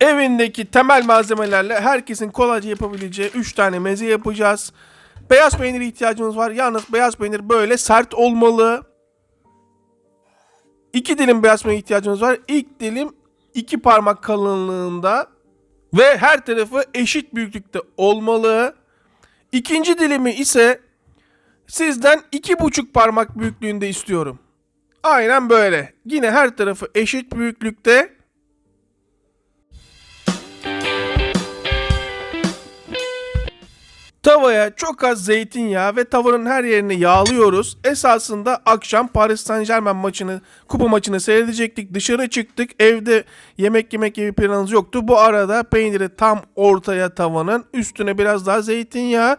Evindeki temel malzemelerle herkesin kolayca yapabileceği 3 tane meze yapacağız. Beyaz peynir ihtiyacımız var. Yalnız beyaz peynir böyle sert olmalı. 2 dilim beyaz peynir ihtiyacımız var. İlk dilim 2 parmak kalınlığında ve her tarafı eşit büyüklükte olmalı. İkinci dilimi ise sizden iki buçuk parmak büyüklüğünde istiyorum. Aynen böyle. Yine her tarafı eşit büyüklükte. Tavaya çok az zeytinyağı ve tavanın her yerini yağlıyoruz. Esasında akşam Paris Saint Germain maçını, kupa maçını seyredecektik. Dışarı çıktık. Evde yemek yemek gibi planımız yoktu. Bu arada peyniri tam ortaya tavanın. Üstüne biraz daha zeytinyağı.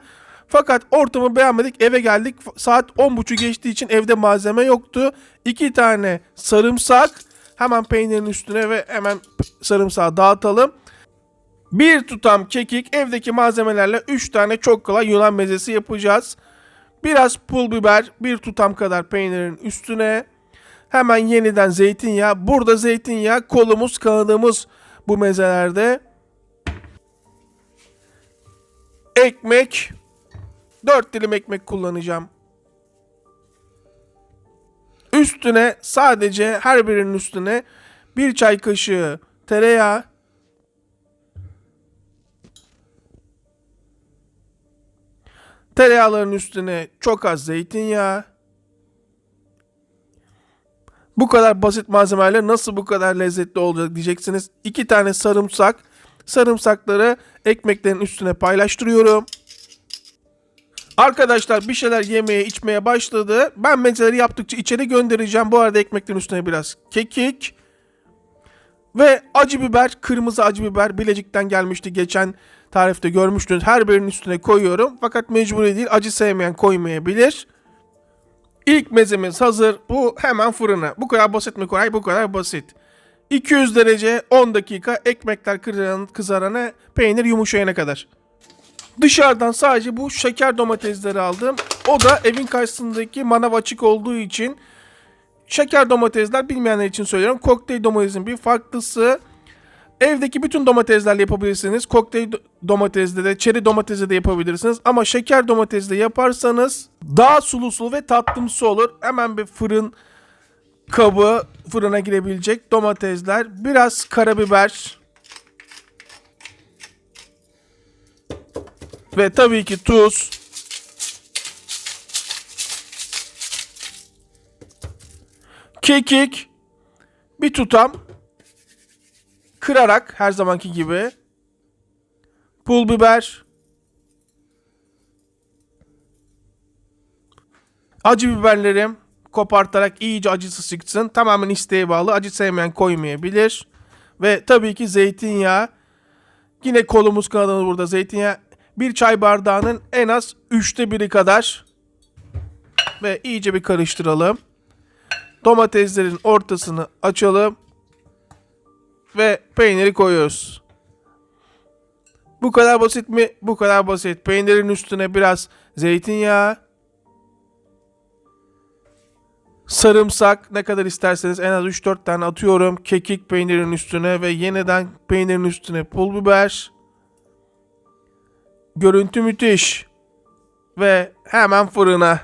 Fakat ortamı beğenmedik. Eve geldik. Saat 10.30 geçtiği için evde malzeme yoktu. İki tane sarımsak. Hemen peynirin üstüne ve hemen sarımsağı dağıtalım. Bir tutam kekik, evdeki malzemelerle 3 tane çok kolay Yunan mezesi yapacağız. Biraz pul biber, bir tutam kadar peynirin üstüne. Hemen yeniden zeytinyağı. Burada zeytinyağı kolumuz, kanadımız bu mezelerde. Ekmek. 4 dilim ekmek kullanacağım. Üstüne sadece her birinin üstüne bir çay kaşığı tereyağı, Tereyağların üstüne çok az zeytinyağı. Bu kadar basit malzemelerle nasıl bu kadar lezzetli olacak diyeceksiniz. İki tane sarımsak. Sarımsakları ekmeklerin üstüne paylaştırıyorum. Arkadaşlar bir şeyler yemeye içmeye başladı. Ben mezeleri yaptıkça içeri göndereceğim. Bu arada ekmeklerin üstüne biraz kekik. Ve acı biber, kırmızı acı biber Bilecik'ten gelmişti geçen tarifte görmüştünüz. Her birinin üstüne koyuyorum. Fakat mecburi değil. Acı sevmeyen koymayabilir. İlk mezemiz hazır. Bu hemen fırına. Bu kadar basit mi Koray? Bu kadar basit. 200 derece 10 dakika ekmekler kızaran, kızarana peynir yumuşayana kadar. Dışarıdan sadece bu şeker domatesleri aldım. O da evin karşısındaki manav açık olduğu için şeker domatesler bilmeyenler için söylüyorum. Kokteyl domatesin bir farklısı. Evdeki bütün domateslerle yapabilirsiniz. Kokteyl do- domatesle de, çeri domatesle de yapabilirsiniz. Ama şeker domatesle yaparsanız daha sulu sulu ve tatlımsı olur. Hemen bir fırın kabı fırına girebilecek domatesler. Biraz karabiber. Ve tabii ki tuz. Kekik. Bir tutam kırarak her zamanki gibi pul biber acı biberlerim kopartarak iyice acısı çıksın. Tamamen isteğe bağlı. Acı sevmeyen koymayabilir. Ve tabii ki zeytinyağı. Yine kolumuz kanadımız burada zeytinyağı. Bir çay bardağının en az üçte biri kadar. Ve iyice bir karıştıralım. Domateslerin ortasını açalım ve peyniri koyuyoruz. Bu kadar basit mi? Bu kadar basit. Peynirin üstüne biraz zeytinyağı, sarımsak ne kadar isterseniz en az 3-4 tane atıyorum. Kekik peynirin üstüne ve yeniden peynirin üstüne pul biber. Görüntü müthiş. Ve hemen fırına.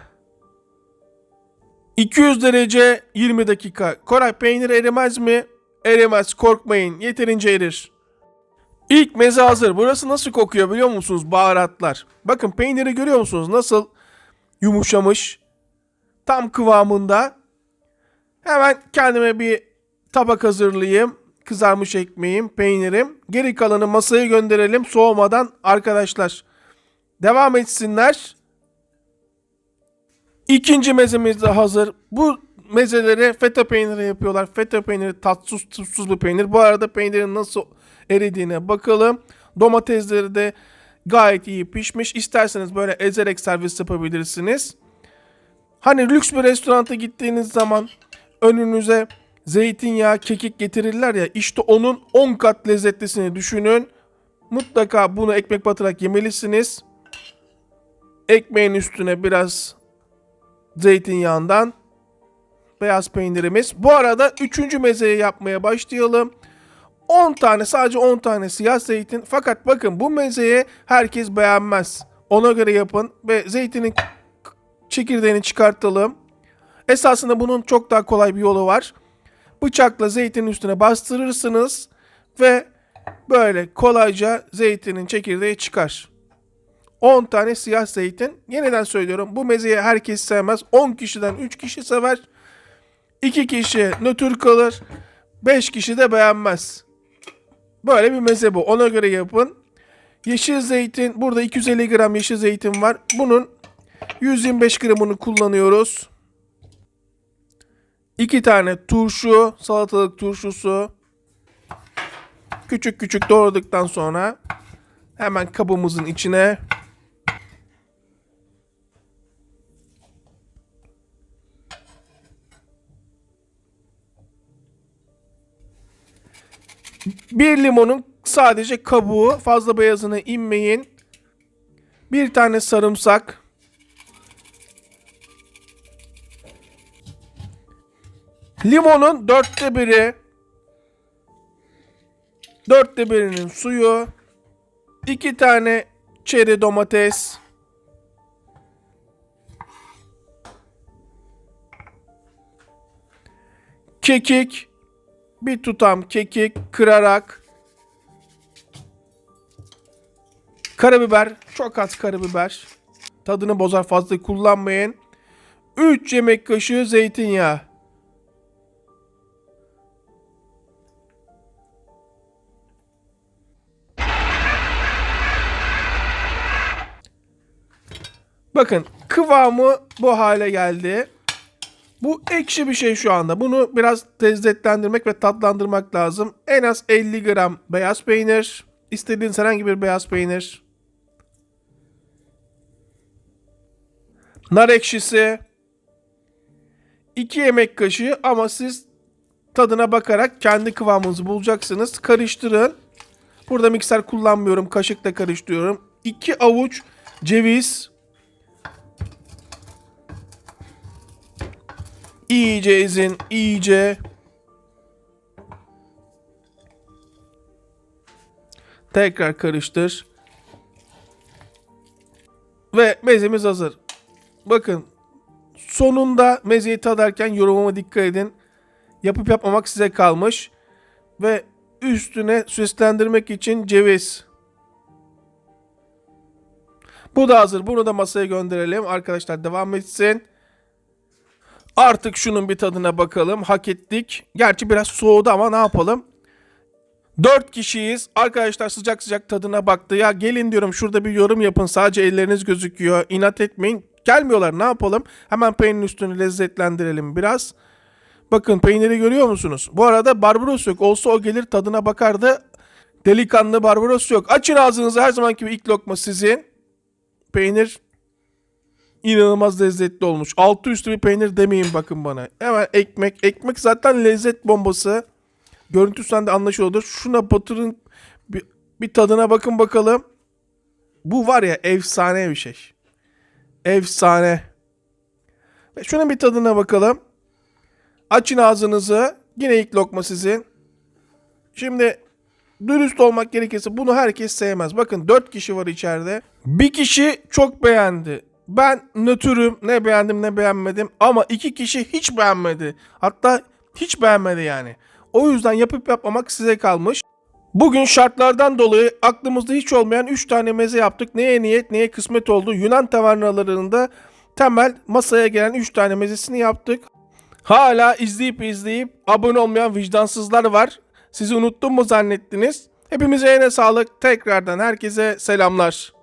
200 derece 20 dakika. Koray peynir erimez mi? Erimez korkmayın yeterince erir. İlk meze hazır. Burası nasıl kokuyor biliyor musunuz? Baharatlar. Bakın peyniri görüyor musunuz? Nasıl yumuşamış. Tam kıvamında. Hemen kendime bir tabak hazırlayayım. Kızarmış ekmeğim, peynirim. Geri kalanı masaya gönderelim soğumadan arkadaşlar. Devam etsinler. İkinci mezemiz de hazır. Bu mezeleri feta peyniri yapıyorlar. Feta peyniri tatsız tuzsuz bir peynir. Bu arada peynirin nasıl eridiğine bakalım. Domatesleri de gayet iyi pişmiş. İsterseniz böyle ezerek servis yapabilirsiniz. Hani lüks bir restoranta gittiğiniz zaman önünüze zeytinyağı, kekik getirirler ya işte onun 10 kat lezzetlisini düşünün. Mutlaka bunu ekmek batırarak yemelisiniz. Ekmeğin üstüne biraz zeytinyağından beyaz peynirimiz. Bu arada üçüncü mezeyi yapmaya başlayalım. 10 tane sadece 10 tane siyah zeytin. Fakat bakın bu mezeyi herkes beğenmez. Ona göre yapın ve zeytinin çekirdeğini çıkartalım. Esasında bunun çok daha kolay bir yolu var. Bıçakla zeytinin üstüne bastırırsınız ve böyle kolayca zeytinin çekirdeği çıkar. 10 tane siyah zeytin. Yeniden söylüyorum bu mezeyi herkes sevmez. 10 kişiden 3 kişi sever. 2 kişi nötr kalır. 5 kişi de beğenmez. Böyle bir meze bu. Ona göre yapın. Yeşil zeytin. Burada 250 gram yeşil zeytin var. Bunun 125 gramını kullanıyoruz. 2 tane turşu. Salatalık turşusu. Küçük küçük doğradıktan sonra hemen kabımızın içine Bir limonun sadece kabuğu, fazla beyazına inmeyin. Bir tane sarımsak. Limonun dörtte biri. Dörtte birinin suyu. iki tane çeri domates. Kekik bir tutam kekik kırarak. Karabiber çok az karabiber. Tadını bozar fazla kullanmayın. 3 yemek kaşığı zeytinyağı. Bakın kıvamı bu hale geldi. Bu ekşi bir şey şu anda. Bunu biraz lezzetlendirmek ve tatlandırmak lazım. En az 50 gram beyaz peynir. İstediğiniz herhangi bir beyaz peynir. Nar ekşisi. 2 yemek kaşığı ama siz tadına bakarak kendi kıvamınızı bulacaksınız. Karıştırın. Burada mikser kullanmıyorum. Kaşıkla karıştırıyorum. 2 avuç ceviz. İyice ezin, iyice. Tekrar karıştır. Ve mezemiz hazır. Bakın sonunda mezeyi tadarken yorumuma dikkat edin. Yapıp yapmamak size kalmış. Ve üstüne süslendirmek için ceviz. Bu da hazır. Bunu da masaya gönderelim. Arkadaşlar devam etsin. Artık şunun bir tadına bakalım. Hak ettik. Gerçi biraz soğudu ama ne yapalım? 4 kişiyiz. Arkadaşlar sıcak sıcak tadına baktı. Ya gelin diyorum şurada bir yorum yapın. Sadece elleriniz gözüküyor. İnat etmeyin. Gelmiyorlar ne yapalım? Hemen peynirin üstünü lezzetlendirelim biraz. Bakın peyniri görüyor musunuz? Bu arada Barbaros yok. Olsa o gelir tadına bakardı. Delikanlı Barbaros yok. Açın ağzınızı her zamanki gibi ilk lokma sizin. Peynir inanılmaz lezzetli olmuş. Altı üstü bir peynir demeyin bakın bana. Hemen ekmek. Ekmek zaten lezzet bombası. Görüntüsünden de anlaşılıyordur. Şuna batırın bir, bir tadına bakın bakalım. Bu var ya efsane bir şey. Efsane. Ve şuna bir tadına bakalım. Açın ağzınızı. Yine ilk lokma sizin. Şimdi dürüst olmak gerekirse bunu herkes sevmez. Bakın 4 kişi var içeride. Bir kişi çok beğendi. Ben nötrüm. Ne beğendim ne beğenmedim. Ama iki kişi hiç beğenmedi. Hatta hiç beğenmedi yani. O yüzden yapıp yapmamak size kalmış. Bugün şartlardan dolayı aklımızda hiç olmayan 3 tane meze yaptık. Neye niyet neye kısmet oldu. Yunan tavernalarında temel masaya gelen 3 tane mezesini yaptık. Hala izleyip izleyip abone olmayan vicdansızlar var. Sizi unuttum mu zannettiniz? Hepimize yine sağlık. Tekrardan herkese selamlar.